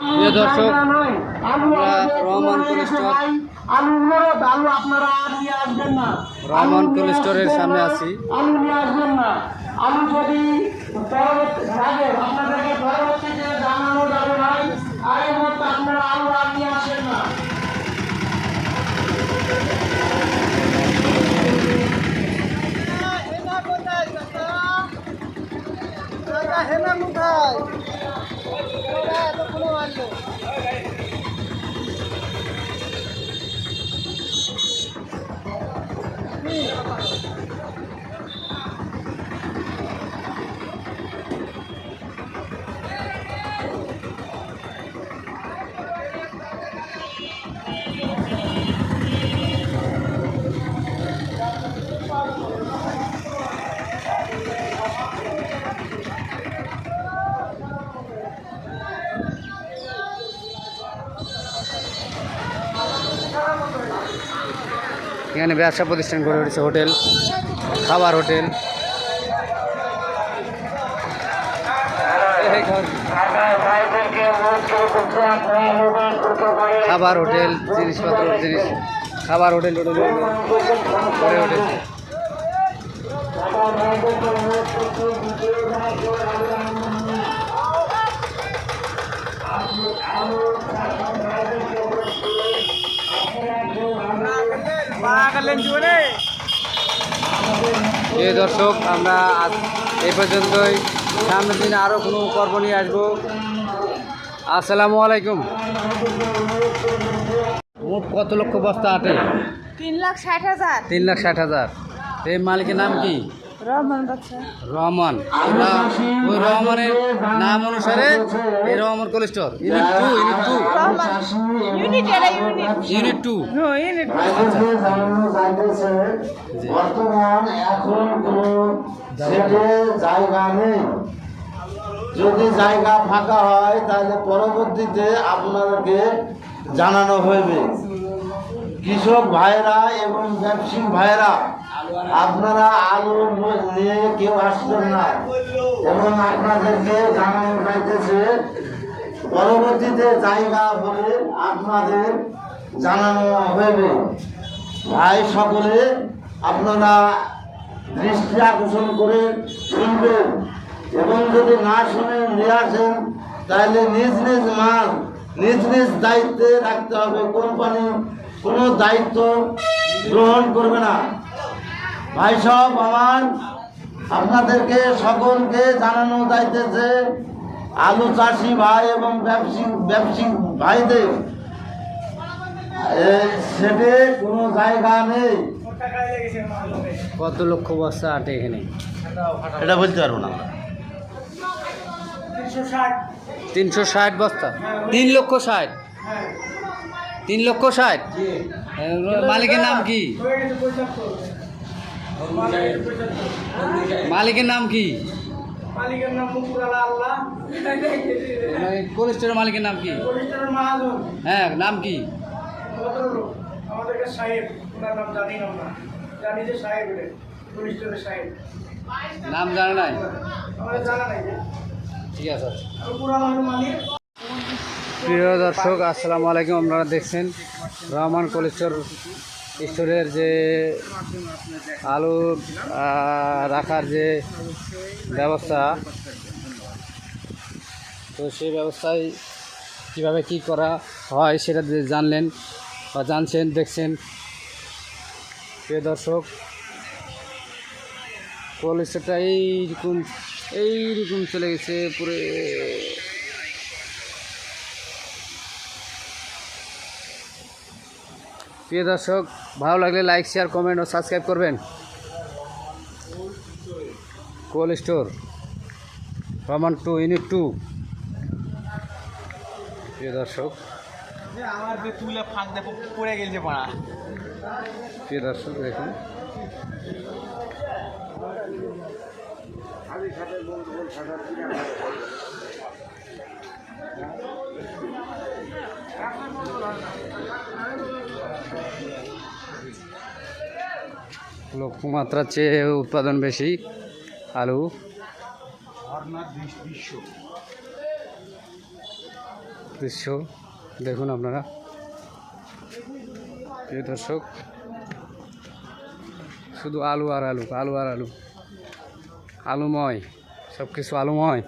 প্রিয় দর্শক আমরা রহমান কোল্ড স্টোর আলুগুলো আলু আপনারা আর নিয়ে আসবেন না রহমান স্টোরের সামনে আছি আলু নিয়ে আসবেন না আলু যদি পরবর্তী লাগে আপনাদেরকে পরবর্তীতে জানানো যাবে ভাই আর এই মুহূর্তে আপনারা আলু আর নিয়ে আসেন না Thank you. এখানে ব্যবসা প্রতিষ্ঠান গড়ে উঠেছে, হোটেল, খাবার হোটেল। খাবার হোটেল, জিনিসপত্র, জিনিস খাবার হোটেল হোটেল গড়ে উঠেছে। এই দর্শক আমরা আজ এ পর্যন্তই। সামনের দিনে আরও কোনো পর্ব নিয়ে আসব। আসসালামু আলাইকুম। মোট কত লক্ষ বস্তা আটে? তিন লাখ ষাট হাজার। তিন লাখ ষাট হাজার। এই মালিকের নাম কি? রহমান বাচ্চা রহমান। আমরা ওই রহমানের নাম অনুসারে এই Rahman store unit two unit two. Unit two. Unit যে বর্তমান এখন কোনো জায়গা নেই। যদি জায়গা ফাঁকা হয় তাহলে পরবর্তীতে আপনাদেরকে জানানো হইবে। কৃষক ভাইরা এবং ব্যবসায়িক ভাইরা আপনারা আলু নিয়ে কেউ আসছেন না। এবং আপনাদেরকে জানানো যাইতেছে, পরবর্তীতে জায়গা হলে আপনাদের জানানো হবে ভাই সকলে, আপনারা দৃষ্টি আকর্ষণ করে শুনবেন। এবং যদি না শুনে নিয়ে আসেন, তাহলে নিজ নিজ মাল, নিজ নিজ দায়িত্বে রাখতে হবে। কোম্পানি কোনো দায়িত্ব গ্রহণ করবে না। ভাই সব আমার আপনাদেরকে সকলকে জানানো যাইতেছে আলু চাষি ভাই এবং ব্যবসায়িক ব্যবসায়িক ভাইদের। সেটে কোনো জায়গা নেই। কত লক্ষ বস্তা আটে এখানে? এটা বলতে পারব না তিনশো ষাট। বস্তা? তিন লক্ষ ষাট? তিন লক্ষ ষাট? মালিকের নাম কি? মালিকের নাম কি? মালিকের নাম মুকুরালা আল্লাহ। কোল্ড স্টোরের মালিকের নাম কি? হ্যাঁ নাম কি? আমাদেরকে সাহেব ওনার নাম জানি না আমরা। জানি যে সাহেব রে পরিষ্কারের সাহেব। নাম জানে নাই? আমাদের জানা নাই ঠিক আছে আচ্ছা। মালিক। প্রিয় দর্শক আসসালামু আলাইকুম। আপনারা দেখছেন রহমান কোল্ড স্টোর স্টোরের যে আলু রাখার যে ব্যবস্থা, তো সেই ব্যবস্থায় কীভাবে কি করা হয় সেটা জানলেন বা জানছেন, দেখছেন। প্রিয় দর্শক কোল্ড স্টোরটা এইরকম এইরকম চলে গেছে, পুরো প্রিয় দর্শক ভালো লাগলে লাইক শেয়ার কমেন্ট ও সাবস্ক্রাইব করবেন। Cold store Rahman two unit two প্রিয় দর্শক। আমার যে তুলে ফাঁক দেখো পড়ে গেছে পাড়া। প্রিয় দর্শক দেখুন। লক্ষ্যমাত্রার চেয়ে উৎপাদন বেশি, আলু। দৃশ্য, দেখুন আপনারা। প্রিয় দর্শক, শুধু আলু আর আলু আলু আর আলু। আলুময় সব কিছু আলুময়।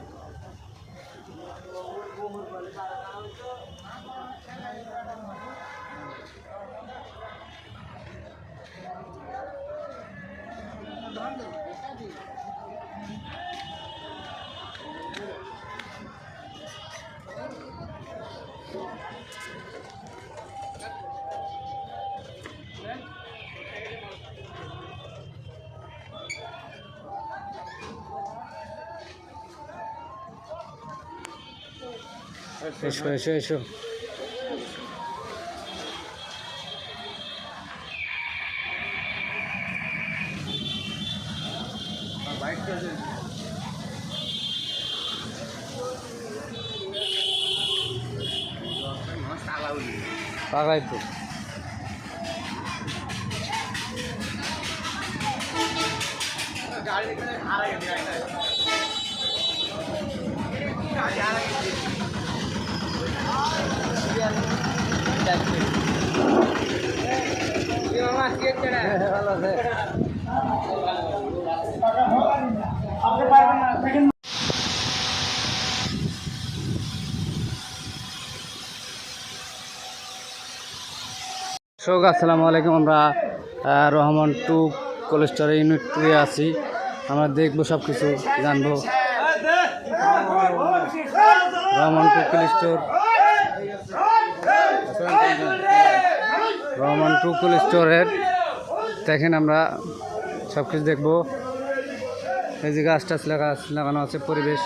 এসো এসো এসো পাকাই তো ভালো আছে আপনি পারবেন না দেখেন দর্শক, আসসালামু আলাইকুম। আমরা রহমান টু কোলেস্টার ইউনিট টুয়ে আছি। আমরা দেখব সব কিছু জানব। Rahman two cold store Rahman two কোলেস্টোরের দেখেন আমরা সব কিছু দেখব। এই যে গাছ টাছ লাগা লাগানো আছে, পরিবেশ।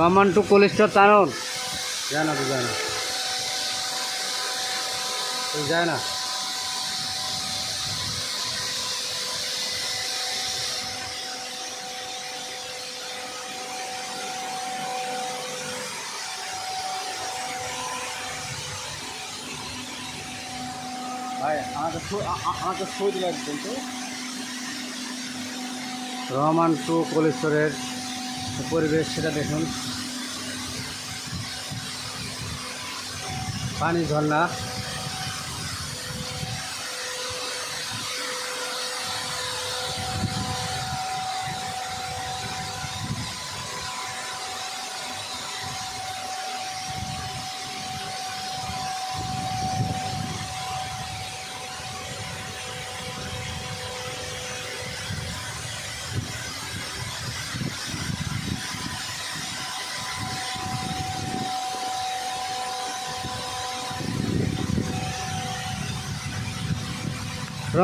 রহমান টু কোলেস্টোর তারণ। যায় না তো, যায় না। তো যায় না। আমাকে আমাকে দিলে তো। রহমান টু কোলেশ্বরের পরিবেশ সেটা দেখুন। পানি ঝর্ণা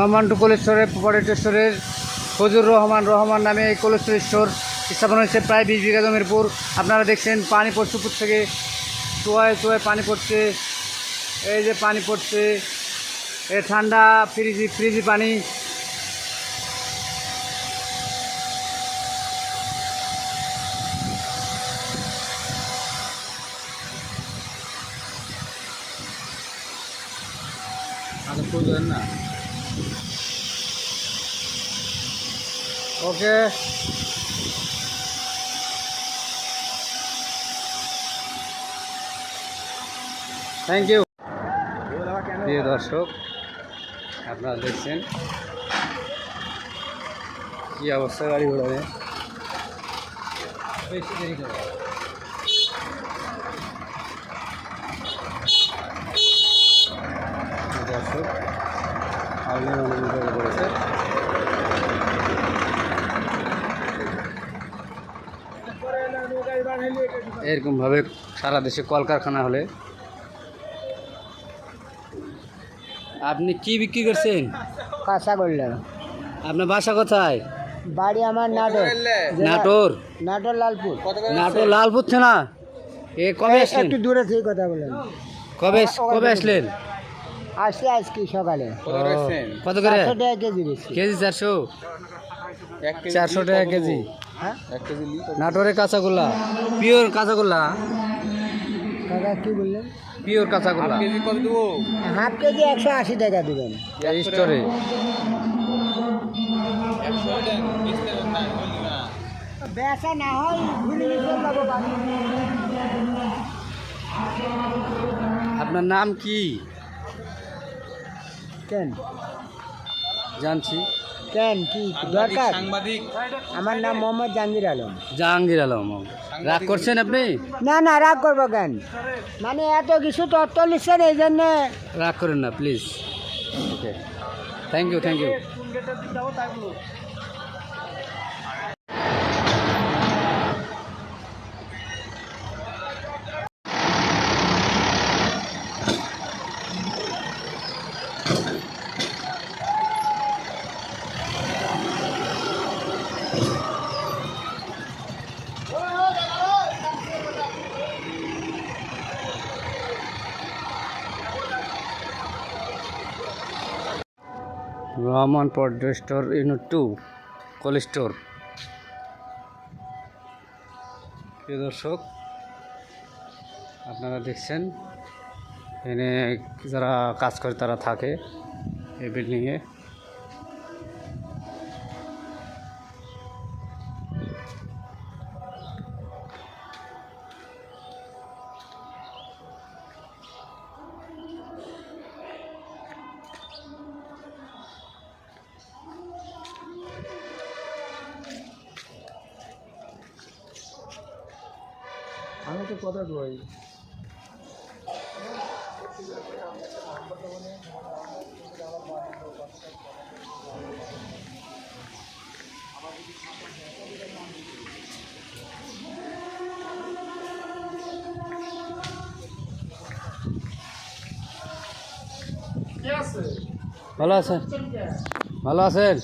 রহমান টু কোলেশ্বরের পরেটেশ্বরের ফজুর রহমান রহমান নামে এই কোলেশ্বর স্টোর স্থাপন হয়েছে প্রায় বিশ বিঘা জমির উপর। আপনারা দেখছেন পানি পড়ছে উপর থেকে, চোয়ায় চোয়ায় পানি পড়ছে, এই যে পানি পড়ছে, এ ঠান্ডা ফ্রিজি ফ্রিজি পানি। ছবি না। ওকে। থ্যাংক ইউ প্রিয় দর্শক আপনারা দেখছেন। কি অবস্থা গাড়ি ঘোড়াবে বেশি দেরি করে। দর্শক আগুনের অনুমতি করেছে এরকমভাবে সারা দেশে কলকারখানা হলে। আপনি কি বিক্রি করছেন? কাঁচা করলাম আপনার বাসা কোথায়? বাড়ি আমার নাটোর। নাটোর? নাটোর লালপুর। নাটোর লালপুর না এ কবে আসলেন? একটু দূরে থেকে কথা বলেন। কবে কবে আসলেন? আসছে আজকে সকালে। কত করে কেজি কেজি চারশো? চারশো টাকা কেজি। নাটোরের কাঁচাগোল্লা। পিওর কাঁচাগোল্লা। কাকা কি বললেন? পিওর কাঁচাগোল্লা। কত দেবো। হাফ কেজি একশো আশি টাকা দেবেন। স্টোরে। বেচা না হয় ঘুরে আপনার নাম কি? কেন? জানছি। কেন? কি দরকার? সাংবাদিক। আমার নাম মোহাম্মদ জাহাঙ্গীর আলম। জাহাঙ্গীর আলম রাগ করছেন আপনি? না না রাগ করব কেন? মানে এত কিছু তত্ত্ব লিখছেন এই জন্য রাগ করেন না please okay thank you thank you Rahman পর্যটন store unit two cold store প্রিয় দর্শক, আপনারা দেখছেন এখানে যারা কাজ করে তারা থাকে এই বিল্ডিংয়ে ভালো আছেন? ভালো আছেন?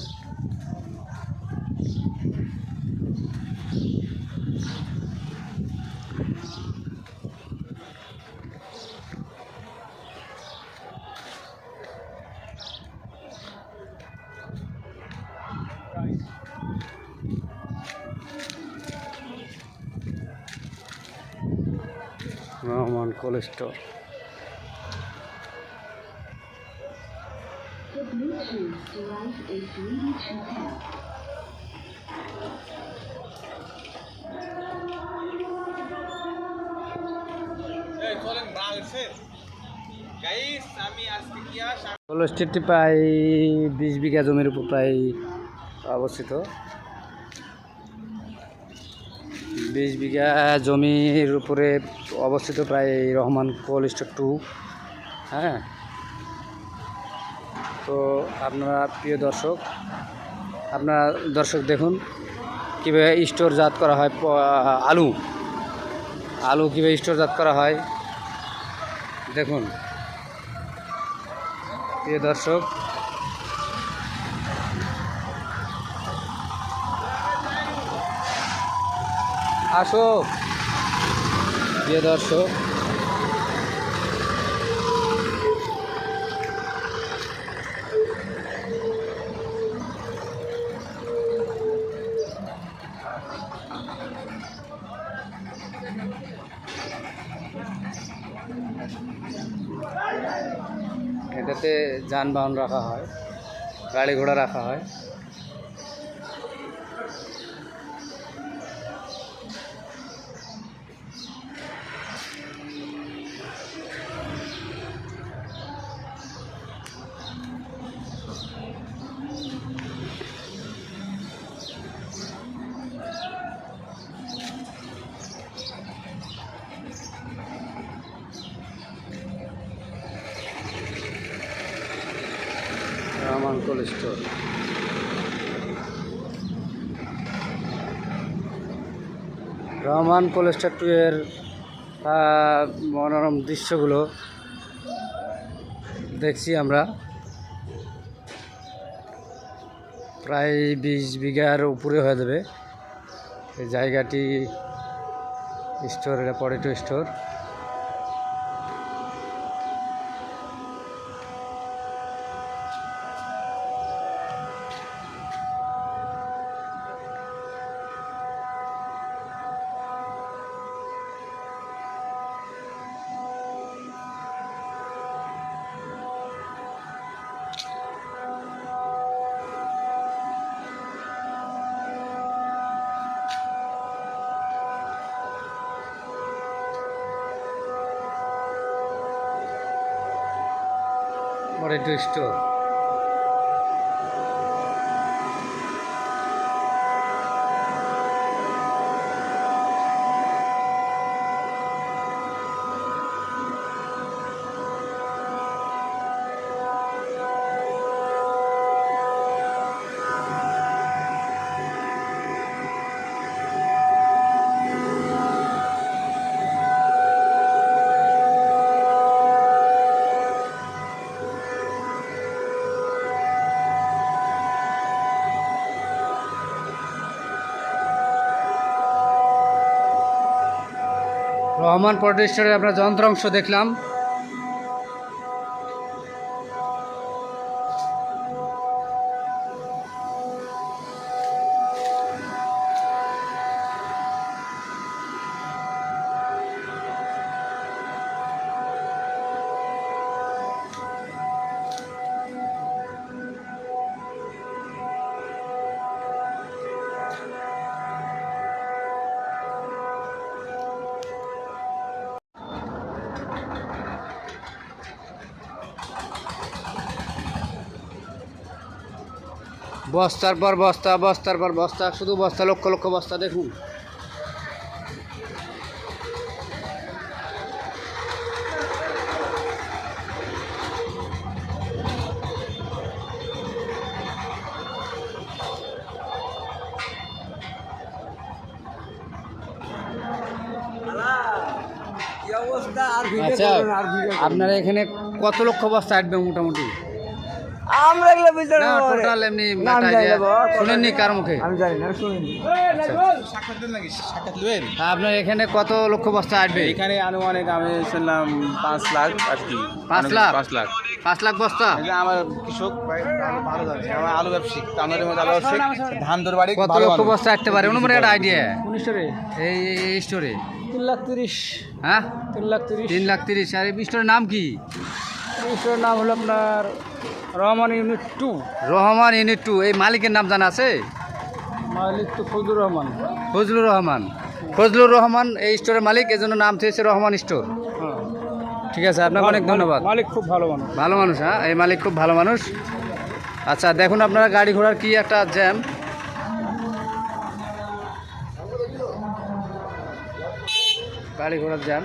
রহমান কোল্ড স্টোর কোল্ড স্টোরটি প্রায় বিশ বিঘা জমির উপর প্রায় অবস্থিত। বিশ বিঘা জমির উপরে অবস্থিত প্রায় রহমান কোল্ড স্টোর টু। হ্যাঁ? তো আপনারা প্রিয় দর্শক, আপনারা দর্শক দেখুন, কীভাবে স্টোরজাত করা হয় আলু। আলু কীভাবে স্টোরজাত করা হয়, দেখুন। প্রিয় দর্শক, আসো। প্রিয় দর্শক এটাতে যানবাহন রাখা হয় গাড়ি ঘোড়া রাখা হয়। রহমান কোলেস্টার টু এর মনোরম দৃশ্যগুলো দেখছি আমরা। প্রায় বিশ বিঘার উপরে হয়ে যাবে। জায়গাটি স্টোর, এটা potato store. Store Rahman potato আমরা যন্ত্রাংশ দেখলাম। বস্তার পর বস্তা বস্তার পর বস্তা শুধু বস্তা লক্ষ লক্ষ বস্তা দেখুন। আচ্ছা আপনারা এখানে কত লক্ষ বস্তা আসবে মোটামুটি? আমরা এগুলো বুঝতে না টোটাল এমনি শুনেননি কার মুখে? আমি জানি না শুনিনি আপনার এখানে কত লক্ষ বস্তা আসবে? এখানে আনুমানিক আমি শুনলাম পাঁচ লাখ আর কি। পাঁচ লাখ? পাঁচ লাখ। পাঁচ লাখ বস্তা? আমার কৃষক ভালো ভালো জানে। আমার আলু ব্যবসায়িক আমাদের মধ্যে আলু ব্যবসায়িক। ধান বাড়ি কত লক্ষ বস্তা আসতে পারে? অনুমান একটা আইডিয়া উনিশশোরে এই এই স্টোরে তিন লাখ তিরিশ। হ্যাঁ? তিন লাখ তিরিশ। তিন লাখ তিরিশ। আর এই স্টোরের নাম কি? উনিশশোর নাম হলো আপনার Rahman unit two. Rahman unit two এই মালিকের নাম জানা আছে? মালিক তো ফজলুর রহমান। ফজলুর রহমান। ফজলুর রহমান এই স্টোরের মালিক এজন্য নাম থেকেছে রহমান স্টোর। হ্যাঁ। ঠিক আছে আপনাকে অনেক ধন্যবাদ। মালিক খুব ভালো মানুষ। ভালো মানুষ হ্যাঁ? এই মালিক খুব ভালো মানুষ। আচ্ছা দেখুন আপনারা গাড়ি ঘোড়ার কি একটা জ্যাম। গাড়ি ঘোড়ার জ্যাম।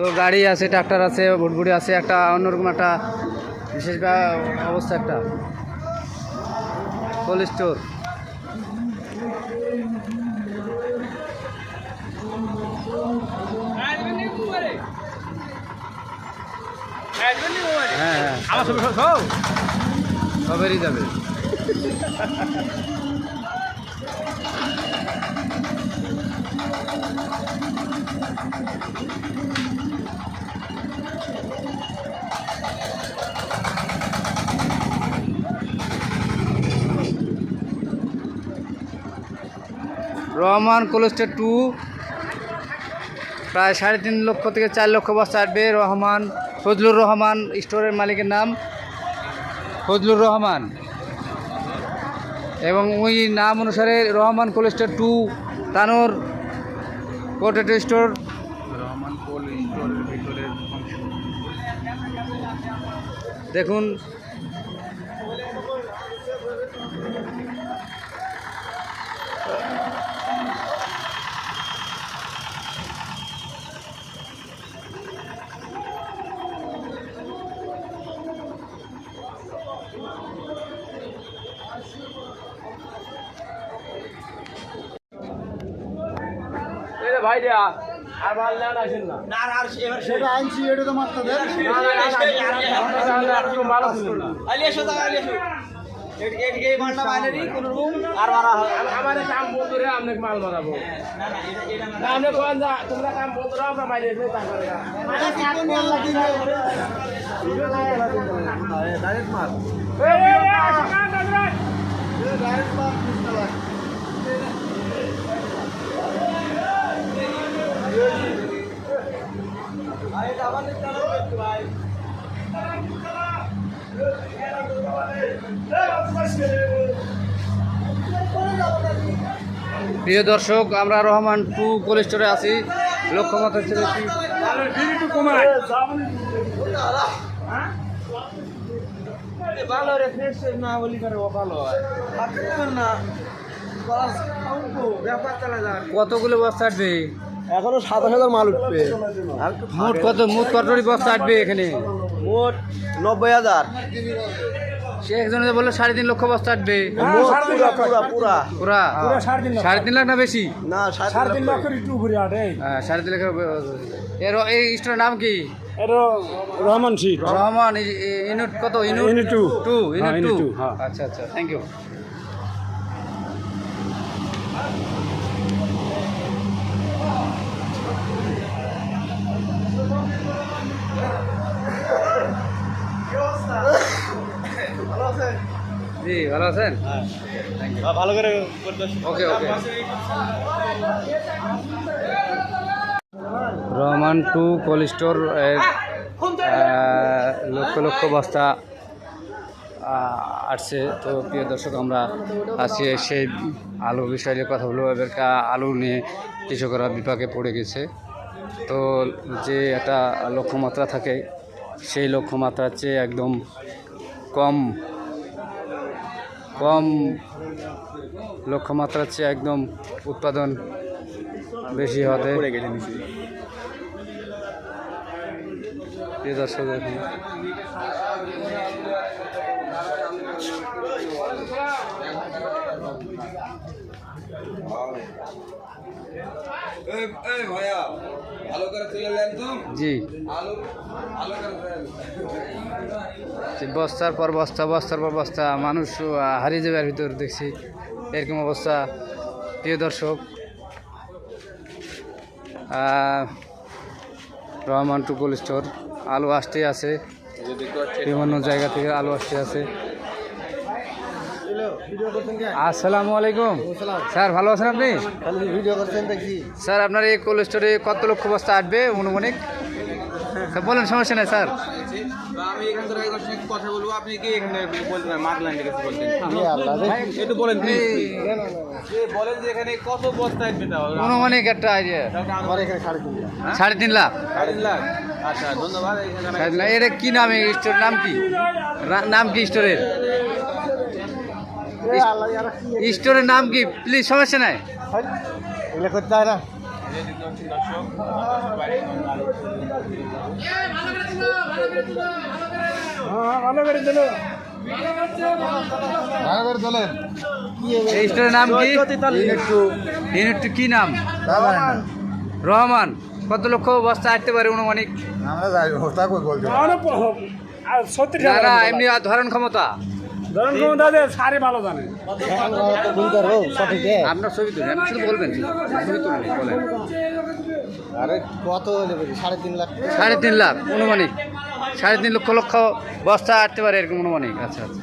তো গাড়ি আছে ট্রাক্টর আছে ভুটভুটি আছে একটা অন্যরকম একটা বিশেষ অবস্থা একটা। কোল্ড স্টোর হ্যাঁ হ্যাঁ। সবেরই যাবে। রহমান কলেজটা টু প্রায় সাড়ে তিন লক্ষ থেকে চার লক্ষ বাস চাটবে রহমান ফজলুর রহমান স্টোরের মালিকের নাম। ফজলুর রহমান। এবং ওই নাম অনুসারে Rahman cold store two Tanore potato store. দেখুন। রে আর মাল নেন আসেন না না আর এবার সেটা আনছি এটা তো মাত্র দেন না, না, না, আর কেউ না আর মারা হবে আম- আমার এই কাম বন্ধ রে আপনাকে মাল মারাবো না না এটা এটা না আপনি কোন যা তোমরা কাম বন্ধ রাখো আমরা মাইরে দেবো তারপরে এই, এই, এই, আসো, কাম করবে। প্রিয় দর্শক আমরা রহমান টু কোল্ড স্টোরে আছি। লক্ষ্যমাত্রা বেশি ভালো রে ফ্রেশ না বলি করে ভালো হয়। না ব্যাপার কতগুলো বস্তা আসবে এখনও সাতাশ হাজার মাল উঠবে। মোট কত? মোট কতটি বস্তা আসবে এখানে? মোট নব্বই হাজার। সে একজন বলল সাড়ে তিন লক্ষ বস্তা আসবে। পুরা পুরা পুরা। পুরা? সাড়ে তিন লাখ না বেশি? না সাড়ে তিন লক্ষ। হ্যাঁ সাড়ে তিন লাখ এর এই স্টোরের নাম কি? রহমান রহমান ইউনিট কত? ইউনিট। টু। হ্যাঁ, ইউনিট ইউনিট টু হ্যাঁ। আচ্ছা আচ্ছা থ্যাংক ইউ জি ভালো আছেন? ভালো করে okay okay. Rahman two cold store lakh lakh বস্তা আসছে। তো প্রিয় দর্শক আমরা আজকে সেই আলু বিষয়ে কথা বলব। এবারকা আলু নিয়ে কৃষকরা বিপাকে পড়ে গেছে। তো যে একটা লক্ষ্যমাত্রা থাকে সেই লক্ষ্যমাত্রার চেয়ে একদম কম কম লক্ষ্যমাত্রার চেয়ে একদম উৎপাদন বেশি হতে প্রিয় দর্শক দেখুন ভাইয়া ভালো করে তুলে নেন তো। জি। আলু ভালো করে বস্তার পর বস্তা বস্তার পর বস্তা মানুষ হারিয়ে যাবে ভিতর দেখছি। এরকম অবস্থা। প্রিয় দর্শক রহমান টুকুল স্টোর আলু আসতেই আছে। বিভিন্ন জায়গা থেকে আলু আসতে আছে। আসসালামু আলাইকুম। স্যার ভালো আছেন আপনি? ভিডিও করছেন দেখি। স্যার আপনার এই কোল্ড স্টোরে কত লক্ষ বস্তা আসবে অনুমানিক? বলেন সমস্যা নেই স্যার। আমি এখান থেকে কথা বলব। আপনি কি এখানে বলতেন। মাঠ লাইন থেকে একটু বলেন বলেন যে এখানে কত বস্তা আসবে তাও? অনুমানিক একটা আইডিয়া সাড়ে তিন লাখ। সাড়ে তিন লাখ? সাড়ে তিন লাখ। আচ্ছা ধন্যবাদ। এখানে সাড়ে তিন লাখ। এটা কি নাম এই স্টোরের নাম কি? নাম কি স্টোরের স্টোরের নাম কি? প্লিজ সমস্যা নাই। করতে হয় না। এই স্টোরের নাম কি? ইউনিট কি নাম? রহমান। কত লক্ষ বস্তা আসতে পারে অনুমানিক? আমরা যাই হোস্তা কই বলছো? না না এমনি আর ধরন সারে ভালো জানে। আপনার ছবি তুলেন শুধু বলবেন ছবি তুলেন বলেন। আরে কত সাড়ে তিন লাখ। সাড়ে তিন লাখ অনুমানিক। সাড়ে তিন লক্ষ লক্ষ বস্তা আটতে পারে এরকম অনুমানিক। আচ্ছা আচ্ছা।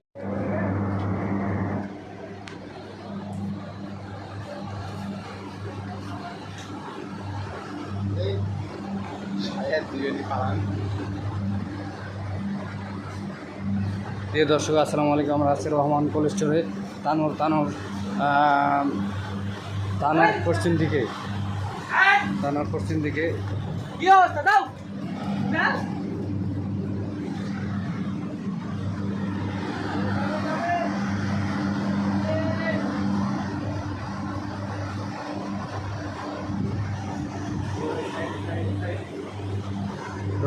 দিলেন প্রিয় দর্শক আসসালামু আলাইকুম। আমরা আছি রহমান কোল্ড স্টোরে। তানোর তানোর তানোর পশ্চিম দিকে। তানোর পশ্চিম দিকে। কি অবস্থা? দাও।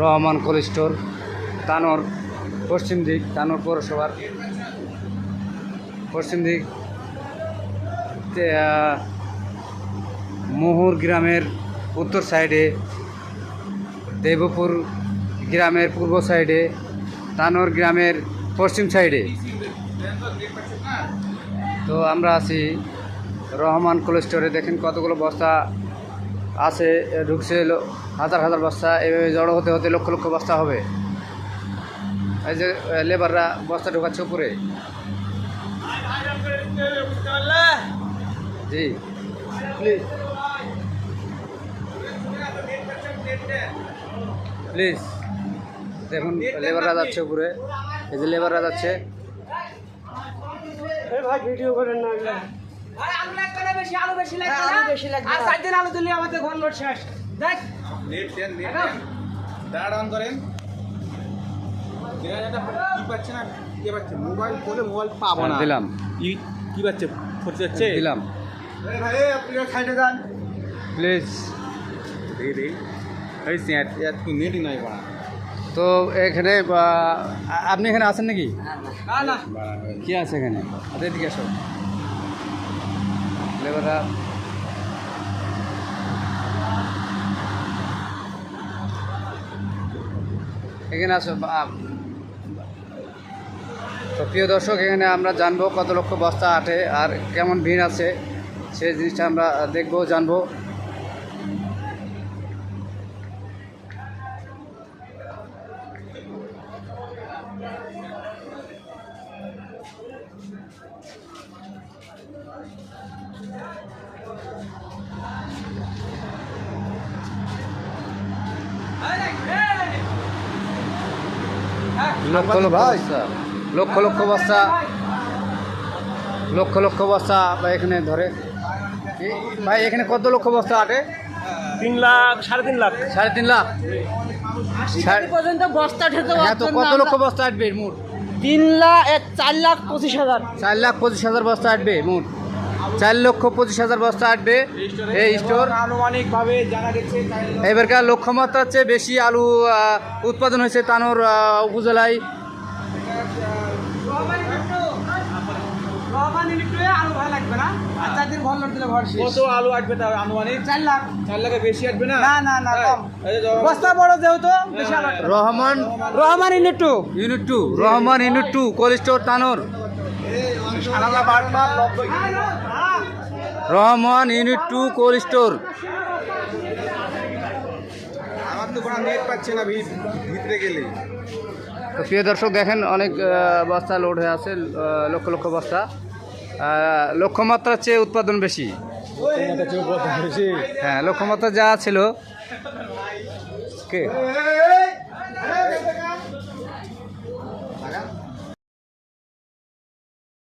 রহমান কোল্ড স্টোর তানোর পশ্চিম দিক, তানোর পৌরসভার পশ্চিম দিক মুহুর গ্রামের উত্তর সাইডে, দেবপুর গ্রামের পূর্ব সাইডে, তানোর গ্রামের পশ্চিম সাইডে। তো আমরা আছি রহমান কোল্ড স্টোরে দেখেন কতগুলো বস্তা আছে ঢুকছে হাজার হাজার বস্তা এভাবে জড়ো হতে হতে লক্ষ লক্ষ বস্তা হবে। এই যে লেবাররা বস্তা ঢোকাচ্ছে উপরে। জি। প্লিজ। প্লিজ দেখুন লেবাররা যাচ্ছে উপরে। এই যে লেবাররা যাচ্ছে। ভাই ভিডিও করেন না আলু বেশি লাগবে না? আর চার দিন আলু দিলে আমাদের ঘর লোড শেষ। দেখ। নেট দেন নেট দেন। দাঁড়া অন করেন। কি পাচ্ছে না কে পাচ্ছে। মোবাইল ফোনে মোবাইল পাবো না। দিলাম। কি পাচ্ছে? ফোরতে যাচ্ছে দিলাম। ভাই আপনি সাইডে যান। প্লিজ। নেটই নাই পড়া তো এখানে আপনি এখানে আছেন নাকি? কি আছে এখানে? আচ্ছা, এদিকে আসো। লেবাররা এখানে আছে? তো প্রিয় দর্শক, এখানে আমরা জানব কত লক্ষ বস্তা আটে আর কেমন ভিড় আছে। সেই জিনিসটা আমরা দেখব, জানব। লক্ষ লক্ষ বস্তা লক্ষ লক্ষ বস্তা। লক্ষ লক্ষ বস্তা বা এখানে ধরে। ভাই এখানে কত লক্ষ বস্তা আটে? তিন লাখ সাড়ে তিন লাখ। সাড়ে তিন লাখ? পর্যন্ত বস্তা হ্যাঁ কত লক্ষ বস্তা আটবে মোট? তিন লাখ এক চার লাখ পঁচিশ হাজার। চার লাখ পঁচিশ হাজার বস্তা আটবে মোট। চার লক্ষ পঁচিশ হাজার বস্তা আটবে এই স্টোর। আনুমানিক ভাবে জানা গেছে এবারকার লক্ষ্যমাত্রার চেয়ে বেশি আলু উৎপাদন হয়েছে তানোর আহ, উপজেলায় আলু ভালো লাগবে না? আর চার দিন ঘর দিলে ঘর শেষ। কত আলু আসবে তার আনুমানিক? চার লাখ। চার লাখের বেশি আসবে না? না, না, না, কম। এই যে জবাব- বস্তা বড় যেহেতু বেশি আলু আসবে। Rahman. Rahman unit two. Rahman unit two store Tanore. Rahman unit two cold store আমার তো কোনো নেট পাচ্ছে না ভিত ভিতরে প্রিয় দর্শক দেখেন অনেক বস্তা লোড হয়ে আছে লক্ষ লক্ষ বস্তা। লক্ষ্যমাত্রার চেয়ে উৎপাদন বেশি। হ্যাঁ লক্ষ্যমাত্রা যা ছিল। কে?